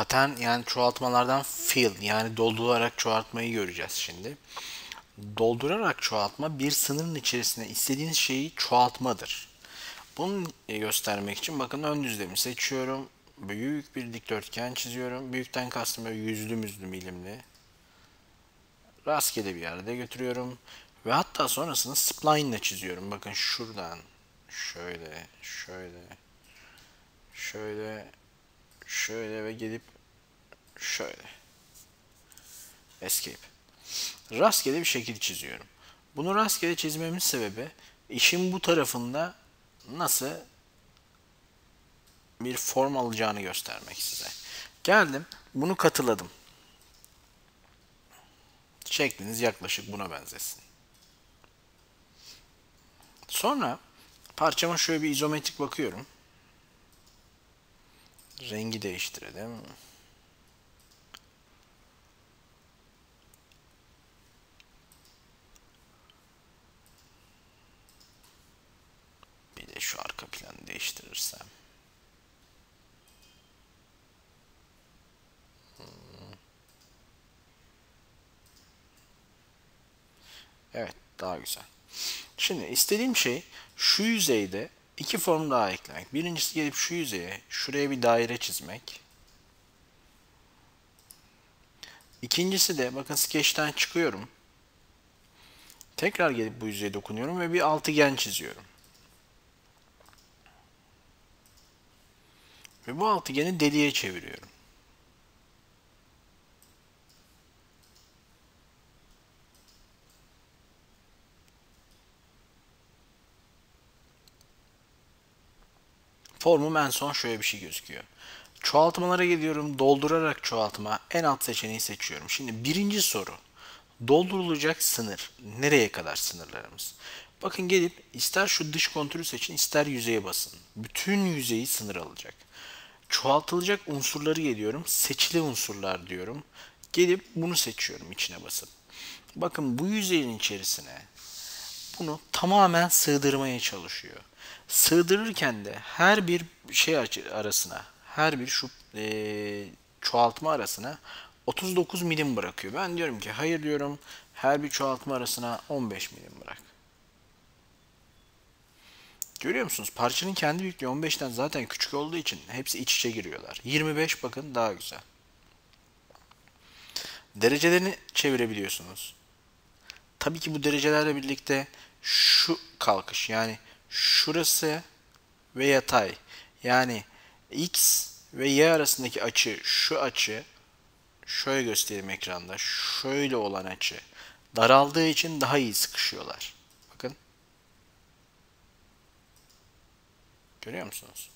patern yani çoğaltmalardan fill yani doldurarak çoğaltmayı göreceğiz şimdi. Doldurarak çoğaltma bir sınırın içerisine istediğiniz şeyi çoğaltmadır. Bunu göstermek için bakın ön düzlemi seçiyorum. Büyük bir dikdörtgen çiziyorum. Büyükten kastım böyle yüzlü müzlü milimli. Rastgele bir yerde götürüyorum. Ve hatta sonrasını spline ile çiziyorum. Bakın şuradan şöyle, şöyle, şöyle, şöyle ve gelip şöyle. Escape. Rastgele bir şekil çiziyorum. Bunu rastgele çizmemin sebebi işin bu tarafında nasıl bir form alacağını göstermek size. Geldim, bunu katıladım. Şekliniz yaklaşık buna benzesin. Sonra parçama şöyle bir izometrik bakıyorum. Rengi değiştirelim. Bir de şu arka planı değiştirirsem. Hmm. Evet, daha güzel. Şimdi istediğim şey şu yüzeyde iki form daha eklemek. Birincisi gelip şu yüzeye, şuraya bir daire çizmek. İkincisi de bakın Sketch'ten çıkıyorum. Tekrar gelip bu yüzeye dokunuyorum ve bir altıgen çiziyorum. Ve bu altıgeni deliğe çeviriyorum. Formum en son şöyle bir şey gözüküyor. Çoğaltmalara geliyorum. Doldurarak çoğaltma. En alt seçeneği seçiyorum. Şimdi birinci soru. Doldurulacak sınır. Nereye kadar sınırlarımız? Bakın gelip ister şu dış kontürü seçin ister yüzeye basın. Bütün yüzeyi sınır alacak. Çoğaltılacak unsurları geliyorum. Seçili unsurlar diyorum. Gelip bunu seçiyorum içine basıp. Bakın bu yüzeyin içerisine bunu tamamen sığdırmaya çalışıyor sığdırırken de her bir şey arasına, her bir şu e, çoğaltma arasına 39 milim bırakıyor. Ben diyorum ki hayır diyorum her bir çoğaltma arasına 15 milim bırak. Görüyor musunuz? Parçanın kendi büyüklüğü 15'ten zaten küçük olduğu için hepsi iç içe giriyorlar. 25 bakın daha güzel. Derecelerini çevirebiliyorsunuz. Tabii ki bu derecelerle birlikte şu kalkış yani şurası ve yatay. Yani x ve y arasındaki açı şu açı şöyle göstereyim ekranda. Şöyle olan açı daraldığı için daha iyi sıkışıyorlar. Bakın. Görüyor musunuz?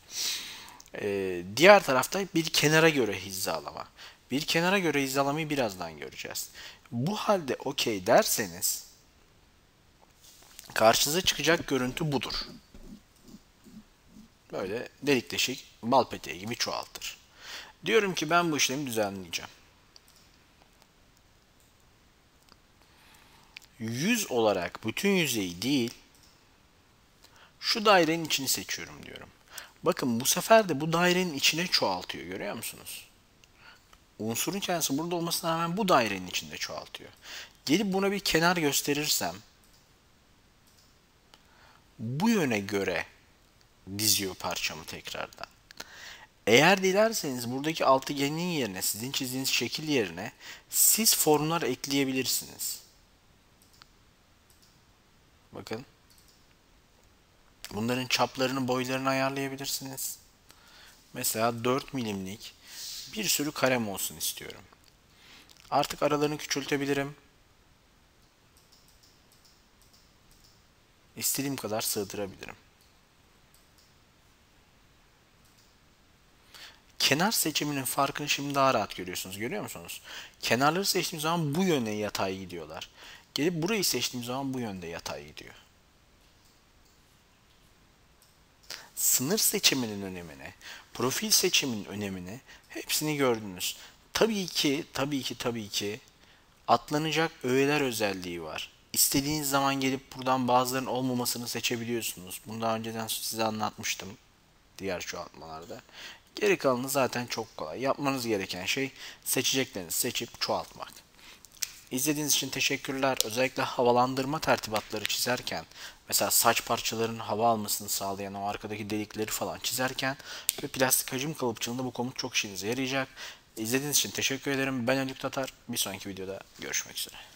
Ee, diğer tarafta bir kenara göre hizalama. Bir kenara göre hizalamayı birazdan göreceğiz. Bu halde okey derseniz karşınıza çıkacak görüntü budur. Böyle delik deşik bal peteği gibi çoğaltır. Diyorum ki ben bu işlemi düzenleyeceğim. Yüz olarak bütün yüzeyi değil, şu dairenin içini seçiyorum diyorum. Bakın bu sefer de bu dairenin içine çoğaltıyor. Görüyor musunuz? Unsurun kendisi burada olmasına rağmen bu dairenin içinde çoğaltıyor. Gelip buna bir kenar gösterirsem bu yöne göre diziyor parçamı tekrardan. Eğer dilerseniz buradaki altıgenin yerine, sizin çizdiğiniz şekil yerine siz formlar ekleyebilirsiniz. Bakın. Bunların çaplarını, boylarını ayarlayabilirsiniz. Mesela 4 milimlik bir sürü karem olsun istiyorum. Artık aralarını küçültebilirim. İstediğim kadar sığdırabilirim. Kenar seçiminin farkını şimdi daha rahat görüyorsunuz. Görüyor musunuz? Kenarları seçtiğim zaman bu yöne yatay gidiyorlar. Gelip burayı seçtiğim zaman bu yönde yatay gidiyor. Sınır seçiminin önemini, profil seçiminin önemini hepsini gördünüz. Tabii ki, tabii ki, tabii ki atlanacak öğeler özelliği var. İstediğiniz zaman gelip buradan bazılarının olmamasını seçebiliyorsunuz. Bunu daha önceden size anlatmıştım diğer çoğaltmalarda. Geri kalanı zaten çok kolay. Yapmanız gereken şey seçeceklerinizi seçip çoğaltmak. İzlediğiniz için teşekkürler. Özellikle havalandırma tertibatları çizerken mesela saç parçalarının hava almasını sağlayan o arkadaki delikleri falan çizerken ve plastik hacim kalıpçılığında bu komut çok işinize yarayacak. İzlediğiniz için teşekkür ederim. Ben Haluk Tatar. Bir sonraki videoda görüşmek üzere.